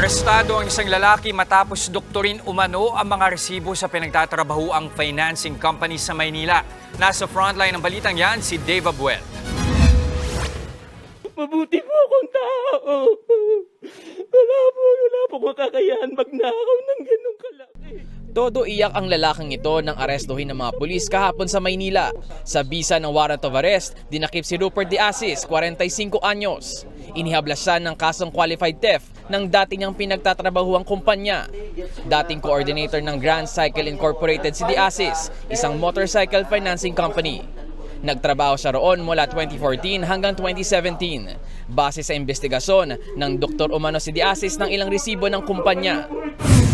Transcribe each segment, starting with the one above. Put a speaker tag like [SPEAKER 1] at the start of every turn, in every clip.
[SPEAKER 1] Arestado ang isang lalaki matapos doktorin umano ang mga resibo sa pinagtatrabaho ang financing company sa Maynila. Nasa frontline ng balitang yan si Dave Abuel.
[SPEAKER 2] Mabuti po akong tao. Wala po, wala po kakayahan magnakaw.
[SPEAKER 3] Todo iyak ang lalaking ito nang arestuhin ng mga pulis kahapon sa Maynila. Sa bisa ng warrant of arrest, dinakip si Rupert De Asis, 45 anyos. Inihablas siya ng kasong qualified theft ng dati niyang pinagtatrabahuang kumpanya. Dating coordinator ng Grand Cycle Incorporated si De Asis, isang motorcycle financing company. Nagtrabaho siya roon mula 2014 hanggang 2017. Base sa investigasyon ng Dr. Umano si De Asis ng ilang resibo ng kumpanya.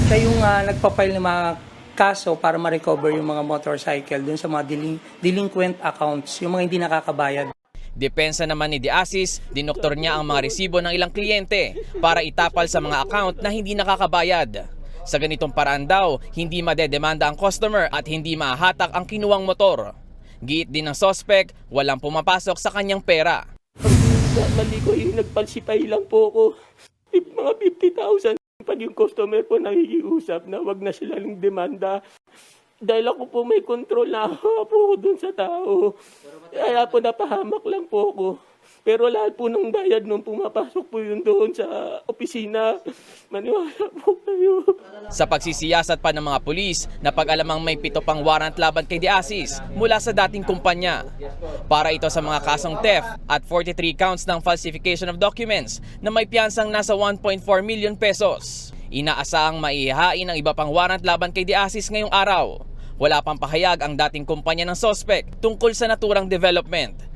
[SPEAKER 4] Siya yung ah, nagpa-file ng mga kaso para ma-recover yung mga motorcycle dun sa mga delin- delinquent accounts, yung mga hindi nakakabayad.
[SPEAKER 3] Depensa naman ni De Asis, dinoktor niya ang mga resibo ng ilang kliyente para itapal sa mga account na hindi nakakabayad. Sa ganitong paraan daw, hindi madedemanda ang customer at hindi mahahatak ang kinuwang motor. Giit din ng sospek, walang pumapasok sa kanyang pera.
[SPEAKER 2] Mali ko yung nagpalsipay lang po ako. Mga 50,000 pa yung customer po nakikiusap na wag na sila ng demanda. Dahil ako po may control na ako po dun sa tao. Kaya po napahamak lang po ako. Pero lahat po ng bayad nung pumapasok po yun doon sa opisina. Maniwala po kayo.
[SPEAKER 3] Sa pagsisiyasat pa ng mga pulis na pag-alamang may pito pang warrant laban kay De Asis mula sa dating kumpanya. Para ito sa mga kasong theft at 43 counts ng falsification of documents na may piyansang nasa 1.4 million pesos. Inaasahang maihahain ang iba pang warrant laban kay De Asis ngayong araw. Wala pang pahayag ang dating kumpanya ng sospek tungkol sa naturang development.